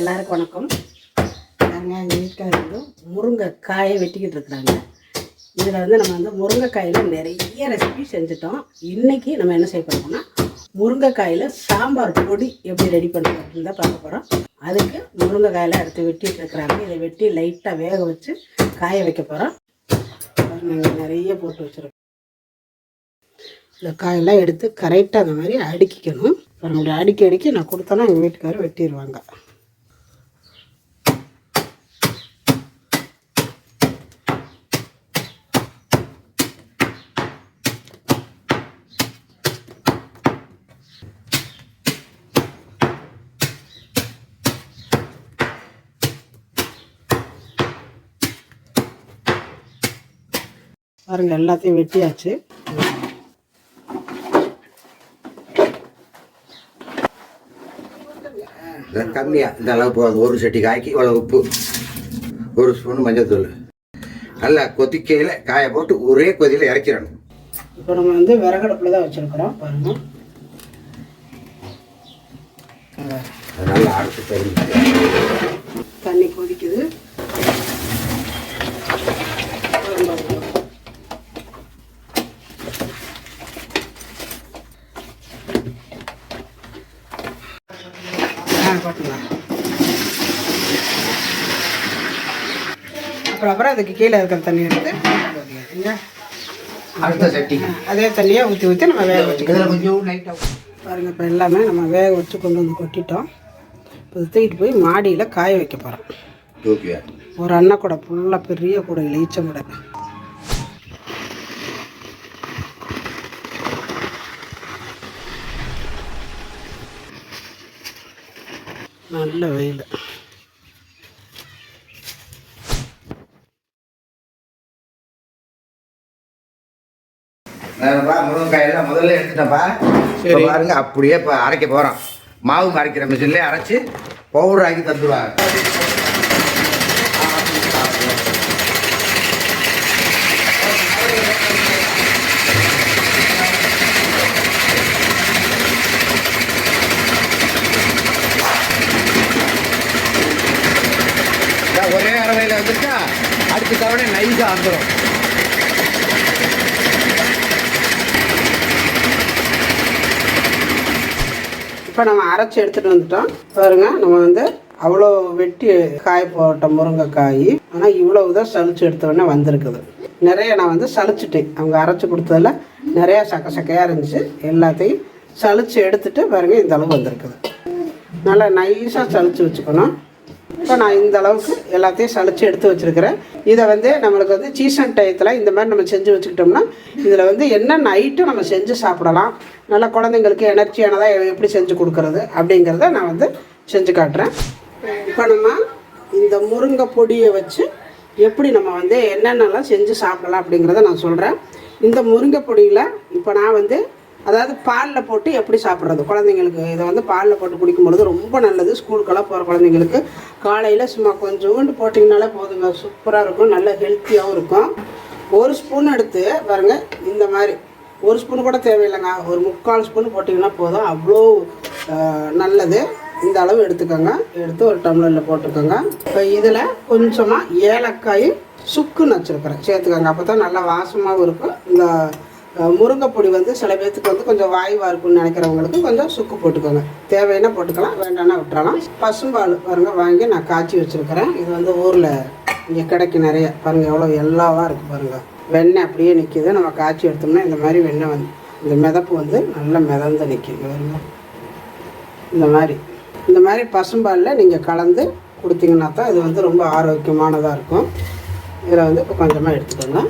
எல்லாருக்கும் வணக்கம். நாங்கள் எங்கள் வீட்டில் முருங்கைக்காயை வெட்டிக்கிட்டு இருக்கிறாங்க. இதில் வந்து நம்ம வந்து முருங்கைக்காயில் நிறைய ரெசிபி செஞ்சுட்டோம். இன்றைக்கி நம்ம என்ன செய்ய போகிறோம்னா முருங்கைக்காயில் சாம்பார் பொடி எப்படி ரெடி பண்ணுறதுன்னு தான் பார்க்க போகிறோம் அதுக்கு முருங்கைக்காயெல்லாம் எடுத்து வெட்டிட்டு இருக்கிறாங்க. இதை வெட்டி லைட்டாக வேக வச்சு காய வைக்க போகிறோம் நாங்கள் நிறைய போட்டு வச்சுருக்கோம். இந்த காயெல்லாம் எடுத்து கரெக்டாக அந்த மாதிரி அடுக்கிக்கணும். அப்புறம் அப்படி அடுக்கி அடுக்கி நான் கொடுத்தேன்னா எங்கள் வீட்டுக்காரர் வெட்டிடுவாங்க பாருங்க எல்லாத்தையும் வெட்டியாச்சு. இது கம்மியா இந்த அளவு போதும் ஒரு சட்டி காய்க்கு இவ்வளோ உப்பு. ஒரு ஸ்பூன் மஞ்சத்தூள். நல்லா கொதிக்கையில் காய போட்டு ஒரே கொதியில் இறக்கிடணும். இப்போ நம்ம வந்து விறகடுப்பில் தான் வச்சுருக்குறோம் பாருங்க. அது நல்லா அரைச்சி தண்ணி கொதிக்குது. போட்டுக்கலாம் அப்புறம் அப்புறம் அதுக்கு கீழே இருக்கிற தண்ணி எடுத்து அடுத்த சட்டி. அதே தண்ணியை ஊற்றி ஊற்றி நம்ம வேக வச்சுக்கலாம். கொஞ்சம் லைட்டாக பாருங்கள் இப்போ எல்லாமே நம்ம வேக வச்சு கொண்டு வந்து கொட்டிட்டோம். இப்போ தூக்கிட்டு போய் மாடியில் காய வைக்க போகிறோம் ஒரு அண்ணன் கூட ஃபுல்லாக பெரிய கூடை ஈச்சம் கூட நல்ல வெயில். முதல்ல எடுத்துட்டேன்ப்பா. இப்போ பாருங்க அப்படியே இப்போ அரைக்க போகிறோம் மாவு அரைக்கிற மிஷின்லேயே அரைச்சி பவுடர் ஆக்கி தந்துடுவாங்க அடுத்த நைஸாக வந்துடும் இப்போ நம்ம அரைச்சி எடுத்துகிட்டு வந்துட்டோம். பாருங்க நம்ம வந்து அவ்வளோ வெட்டி காய போட்ட முருங்கைக்காய். ஆனால் இவ்வளவு தான் சளிச்சு எடுத்தோடனே வந்திருக்குது. நிறைய நான் வந்து சலிச்சிட்டேன் அவங்க அரைச்சி கொடுத்ததில் நிறையா சக்க சக்கையாக இருந்துச்சு. எல்லாத்தையும் சளிச்சு எடுத்துட்டு பாருங்க இந்த அளவு வந்திருக்குது. நல்லா நைஸாக சளிச்சு வச்சுக்கணும். இப்போ நான் இந்த அளவுக்கு எல்லாத்தையும் சளிச்சு எடுத்து வச்சுருக்கிறேன். இதை வந்து நம்மளுக்கு வந்து சீசன் டயத்தில் இந்த மாதிரி நம்ம செஞ்சு வச்சுக்கிட்டோம்னா இதில் வந்து என்னென்ன ஐட்டம் நம்ம செஞ்சு சாப்பிடலாம் நல்லா குழந்தைங்களுக்கு எனர்ஜியானதாக எப்படி செஞ்சு கொடுக்கறது அப்படிங்கிறத நான் வந்து செஞ்சு காட்டுறேன். இப்போ நம்ம இந்த முருங்கை பொடியை வச்சு எப்படி நம்ம வந்து என்னென்னலாம் செஞ்சு சாப்பிடலாம் அப்படிங்கிறத நான் சொல்கிறேன் இந்த முருங்கை பொடியில் இப்போ நான் வந்து அதாவது பாலில் போட்டு எப்படி சாப்பிட்றது? குழந்தைங்களுக்கு இதை வந்து பாலில் போட்டு குடிக்கும் பொழுது ரொம்ப நல்லது. ஸ்கூலுக்கெல்லாம் போகிற குழந்தைங்களுக்கு காலையில் சும்மா கொஞ்சோண்டு போட்டிங்கனாலே போதுங்க. சூப்பராக இருக்கும். நல்ல ஹெல்த்தியாகவும் இருக்கும். ஒரு ஸ்பூன் எடுத்து பாருங்க இந்த மாதிரி. ஒரு ஸ்பூன் கூட தேவையில்லைங்க. ஒரு முக்கால் ஸ்பூன் போட்டிங்கன்னா போதும். அவ்வளோ நல்லது. இந்த அளவு எடுத்துக்கோங்க. எடுத்து ஒரு டம்ளரில் போட்டுக்கோங்க. இப்போ இதில் கொஞ்சமாக ஏலக்காயும் சுக்குன்னு வச்சுருக்குறேன். சேர்த்துக்கோங்க. அப்போ தான் நல்லா வாசமாகவும் இருக்கும். இந்த முருங்கைப்பொடி வந்து சில பேர்த்துக்கு வந்து கொஞ்சம் வாய்வாக இருக்கும்னு நினைக்கிறவங்களுக்கு கொஞ்சம் சுக்கு போட்டுக்கோங்க. தேவைன்னா போட்டுக்கலாம் வேண்டாம்னா விட்டுறலாம். பசும்பால் பாருங்க வாங்கி நான் காய்ச்சி வச்சுருக்கிறேன். இது வந்து ஊரில் இங்கே கிடைக்கும் நிறைய. பாருங்கள் எவ்வளோ எல்லாவாக இருக்குது பாருங்கள் வெண்ணெய் அப்படியே நிற்கிது நம்ம காய்ச்சி எடுத்தோம்னா இந்த மாதிரி வெண்ணெய் வந்து இந்த மிதப்பு வந்து நல்லா மிதந்து நிற்கிது பாருங்க. இந்த மாதிரி. இந்த மாதிரி பசும்பாலில் நீங்கள் கலந்து கொடுத்தீங்கன்னா தான் இது வந்து ரொம்ப ஆரோக்கியமானதாக இருக்கும். இதில் வந்து இப்போ கொஞ்சமாக எடுத்துக்கோங்க.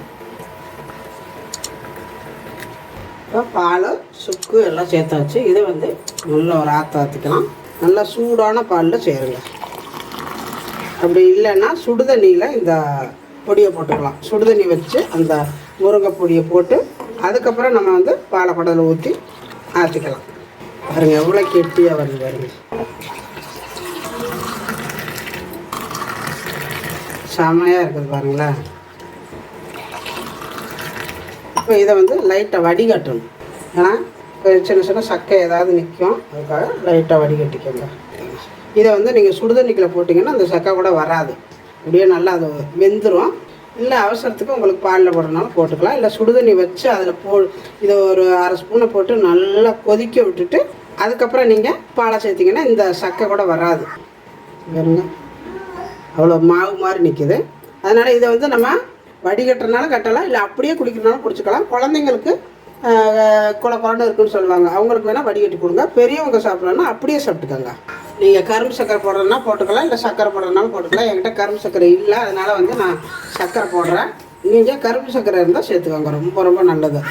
இப்போ பால் சுக்கு எல்லாம் சேர்த்தாச்சு. இதை வந்து நல்லா ஒரு ஆற்ற ஆற்றிக்கலாம் நல்லா சூடான பாலில் சேருங்க. அப்படி இல்லைன்னா சுடுதண்ணியில் இந்த பொடியை போட்டுக்கலாம். சுடுதண்ணி வச்சு அந்த முருங்கை பொடியை போட்டு அதுக்கப்புறம் நம்ம வந்து பாலை குடலில் ஊற்றி ஆற்றிக்கலாம் பாருங்க எவ்வளோ கெட்டியாக வருது பாருங்க. செமையாக இருக்குது பாருங்களேன். இப்போ இதை வந்து லைட்டாக வடிகட்டணும். ஏன்னா இப்போ சின்ன சின்ன சக்கை ஏதாவது நிற்கும் அதுக்காக லைட்டாக வடிகட்டிக்கோங்க. இதை வந்து நீங்கள் சுடுதண்ணிக்கில் போட்டிங்கன்னா அந்த சக்கை கூட வராது. அப்படியே நல்லா அது வெந்துடும் இல்லை அவசரத்துக்கு உங்களுக்கு பாலில் போடுறதுனாலும் போட்டுக்கலாம். இல்லை சுடுதண்ணி வச்சு அதில் போ இதை ஒரு அரை ஸ்பூனை போட்டு நல்லா கொதிக்க விட்டுட்டு அதுக்கப்புறம் நீங்கள் பாலை சேர்த்திங்கன்னா இந்த சக்கை கூட வராது. பாருங்க. அவ்வளோ மாவு மாதிரி நிற்கிது அதனால் இதை வந்து நம்ம வடிகட்டுறதுனால கட்டலாம் இல்லை அப்படியே குடிக்கிறதுனால குடிச்சுக்கலாம். குழந்தைங்களுக்கு குல குழந்தை இருக்குன்னு சொல்லுவாங்க. அவங்களுக்கு வேணால் வடிகட்டி கொடுங்க. பெரியவங்க சாப்பிட்றோன்னா அப்படியே சாப்பிட்டுக்கோங்க. நீங்கள் கரும்பு சக்கரை போடுறதுனா போட்டுக்கலாம் இல்லை சக்கரை போடுறதுனாலும் போட்டுக்கலாம். என்கிட்ட கரும்பு சக்கரை இல்லை அதனால் வந்து நான் சக்கரை போடுறேன். நீங்கள் கரும்பு சக்கரை இருந்தால் சேர்த்துக்கோங்க. ரொம்ப ரொம்ப நல்லது.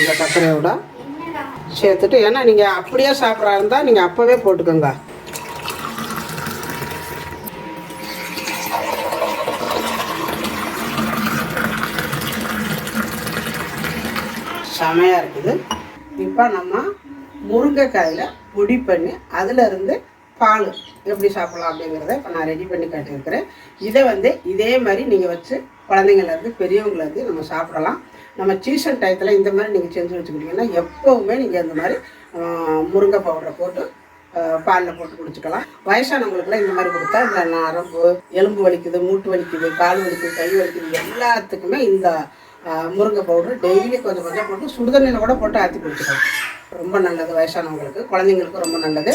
இந்த சர்க்கரையோட சேர்த்துட்டு ஏன்னா நீங்கள் அப்படியே சாப்பிட்றா இருந்தால் நீங்கள் அப்போவே போட்டுக்கோங்க. செமையாக இருக்குது. இப்போ நம்ம முருங்கைக்காயில் பொடி பண்ணி அதிலிருந்து பால் எப்படி சாப்பிடலாம் அப்படிங்கிறத இப்போ நான் ரெடி பண்ணி காட்டியிருக்கிறேன். இதை வந்து இதே மாதிரி நீங்கள் வச்சு குழந்தைங்கள்லேருந்து பெரியவங்கலேருந்து நம்ம சாப்பிடலாம். நம்ம சீசன் டயத்தில் இந்த மாதிரி நீங்கள் செஞ்சு வச்சுக்கிட்டிங்கன்னா எப்போவுமே நீங்கள் இந்த மாதிரி முருங்கை பவுடரை போட்டு பாலில் போட்டு குடிச்சுக்கலாம். வயசானவங்களுக்குலாம் இந்த மாதிரி கொடுத்தா இந்த நரம்பு எலும்பு வலிக்குது மூட்டு வலிக்குது கால் வலிக்குது கை வலிக்குது எல்லாத்துக்குமே இந்த முருங்கை பவுடர் டெய்லி கொஞ்சம் கொஞ்சம் போட்டு சுடுதண்ணியில் கூட போட்டு ஆற்றி குடிச்சிக்கலாம் ரொம்ப நல்லது வயசானவங்களுக்கு குழந்தைங்களுக்கு ரொம்ப நல்லது.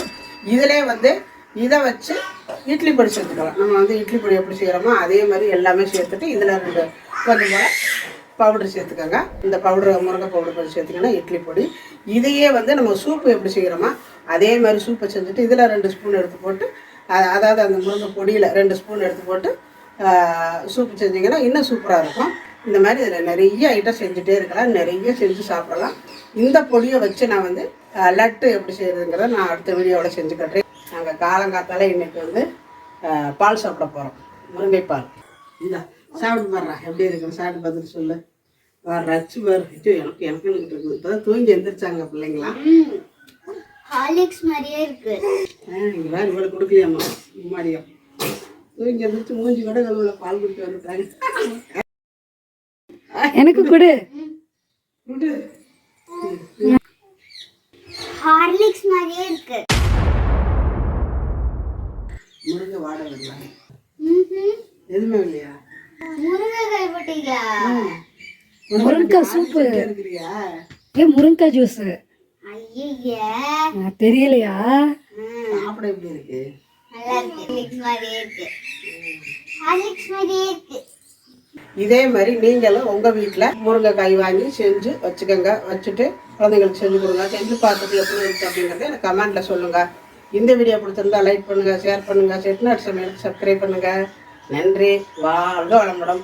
இதிலே வந்து இதை வச்சு இட்லி பொடி சேர்த்துக்கலாம். நம்ம வந்து இட்லி பொடி எப்படி செய்கிறோமோ அதே மாதிரி எல்லாமே சேர்த்துட்டு இதில் ரெண்டு கொஞ்சம் பவுடர் சேர்த்துக்கோங்க. இந்த பவுடர் முருங்கை பவுடர் கொஞ்சம் சேர்த்துக்கோங்கன்னா இட்லி பொடி. இதையே வந்து நம்ம சூப்பு எப்படி செய்கிறோமோ அதே மாதிரி சூப்பை செஞ்சுட்டு இதில் ரெண்டு ஸ்பூன் எடுத்து போட்டு அதாவது அந்த முருங்கை பொடியில் ரெண்டு ஸ்பூன் எடுத்து போட்டு சூப்பு செஞ்சிங்கன்னா இன்னும் சூப்பராக இருக்கும். இந்த மாதிரி இதில் நிறைய ஐட்டம் செஞ்சுட்டே இருக்கலாம். நிறைய செஞ்சு சாப்பிடலாம். இந்த பொடியை வச்சு நான் வந்து லட்டு எப்படி செய்கிறதுங்கிறத நான் அடுத்த வீடியோவில் செஞ்சு கட்டுறேன். நாங்கள் காலங்காத்தால இன்னைக்கு வந்து பால் சாப்பிட போகிறோம் முருங்கை பால் இந்த சாப்பிட்டு பாடுறா. எப்படி இருக்குன்னு சாப்பிட்டு பார்த்துட்டு சொல்லு. வா ரச்சு பாரு ஐயோ, எனக்கு எனக்கு இருக்குது. இப்போ தான் தூங்கி எந்திரிச்சாங்க பிள்ளைங்களா. ஹார்லிக்ஸ் மாதிரியே இருக்கு. இங்கே வேறு இவ்வளோ கொடுக்கலையாம்மா. முன்னாடியும் தூங்கி எந்திரிச்சு மூஞ்சி கூட கழுவுல. பால் குடிக்க வந்துட்டாங்க. எனக்கு கொடு. ஹார்லிக்ஸ் மாதிரியே இருக்கு. முருங்கை வாடை வரலாம். எதுவுமே இல்லையா? முருங்கைக்காய் போட்டீங்களா? முருங்கைக்காய் சூப்பு. இருக்கிறியா ஏ முருங்கைக்காய் ஜூஸ். ஐய தெரியலையா? சாப்பிட எப்படி இருக்கு? நல்லா இருக்கு. ஹார்லிக்ஸ் மாதிரியே இருக்கு. ஹார்லிக்ஸ் மாதிரியே இருக்கு. இதே மாதிரி நீங்களும் உங்கள் வீட்டில் முருங்கைக்காய் வாங்கி செஞ்சு வச்சுக்கோங்க. வச்சுட்டு குழந்தைங்களுக்கு செஞ்சு கொடுங்க. செஞ்சு பார்த்துட்டு எப்படி இருக்கு அப்படிங்கிறத எனக்கு கமெண்ட்டில் சொல்லுங்கள் இந்த வீடியோ பிடிச்சிருந்தா லைக் பண்ணுங்கள் ஷேர் பண்ணுங்கள் செட்நாட் சமையலுக்கு சப்ஸ்கிரைப் பண்ணுங்கள் நன்றி. வாழ்க வளமுடன்.